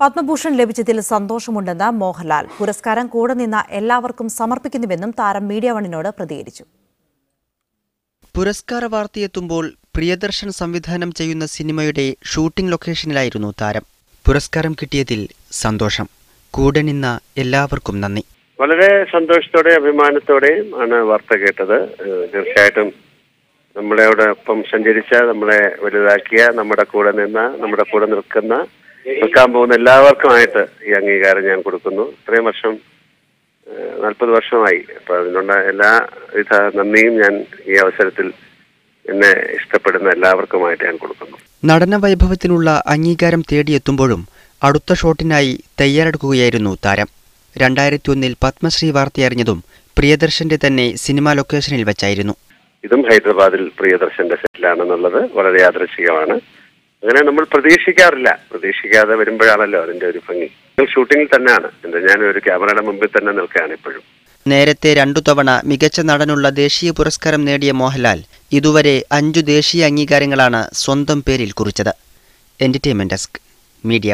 പത്മഭൂഷൺ ലഭിച്ചതിൽ സന്തോഷമുണ്ടെന്ന് മോഹൻലാൽ. പുരസ്കാരം കൂടെ നിന്ന എല്ലാവർക്കും സമർപ്പിക്കുന്നുവെന്നും താരം മീഡിയ വണിനോട് പ്രതികരിച്ചു. പുരസ്കാര വാർത്തയെത്തുമ്പോൾ പ്രിയദർശൻ സംവിധാനം ചെയ്യുന്ന സിനിമയുടെ ഷൂട്ടിംഗ് ലൊക്കേഷനിലായിരുന്നു താരം. പുരസ്കാരം കിട്ടിയതിൽ സന്തോഷം. കൂടെ നിന്ന എല്ലാവർക്കും നന്ദി. വളരെ സന്തോഷത്തോടെ അഭിമാനത്തോടെയും ആണ് വാർത്ത കേട്ടത്. നമ്മളെ തീർച്ചയായിട്ടും നമ്മളോടൊപ്പം സഞ്ചരിച്ച നമ്മളെ വലുതാക്കിയ നമ്മുടെ കൂടെ നിന്ന നമ്മുടെ കൂടെ നിൽക്കുന്ന നിൽക്കാൻ പോകുന്ന എല്ലാവർക്കുമായിട്ട് ഈ അംഗീകാരം ഞാൻ കൊടുക്കുന്നു. ഇത്രയും വർഷം നാൽപ്പത് വർഷമായി. അപ്പൊ അതിനുള്ള എല്ലാവിധ നന്ദിയും ഞാൻ ഈ അവസരത്തിൽ എന്നെ ഇഷ്ടപ്പെടുന്ന എല്ലാവർക്കുമായിട്ട് ഞാൻ കൊടുക്കുന്നു. നടന വൈഭവത്തിനുള്ള അംഗീകാരം തേടിയെത്തുമ്പോഴും അടുത്ത ഷോട്ടിനായി തയ്യാറെടുക്കുകയായിരുന്നു താരം. രണ്ടായിരത്തി ഒന്നിൽ പത്മശ്രീ വാർത്തയറിഞ്ഞതും പ്രിയദർശന്റെ തന്നെ സിനിമാ ലൊക്കേഷനിൽ വെച്ചായിരുന്നു. ഇതും ഹൈദരാബാദിൽ പ്രിയദർശന്റെ സെറ്റിലാണെന്നുള്ളത് വളരെ യാദൃശ്ചികമാണ്. അങ്ങനെ നമ്മൾ പ്രതീക്ഷിക്കാറില്ല. പ്രതീക്ഷിക്കാതെ വരുമ്പോഴാണല്ലോ അതിന്റെ ഒരു ഭംഗി. ഷൂട്ടിംഗിൽ തന്നെയാണ്. എന്താ ഞാൻ ഒരു ക്യാമറയുടെ മുമ്പിൽ തന്നെ നിൽക്കുകയാണ് ഇപ്പോഴും. നേരത്തെ രണ്ടു തവണ മികച്ച നടനുള്ള ദേശീയ പുരസ്കാരം നേടിയ മോഹൻലാൽ ഇതുവരെ അഞ്ചു ദേശീയ അംഗീകാരങ്ങളാണ് സ്വന്തം പേരിൽ കുറിച്ചത്. Entertainment desk media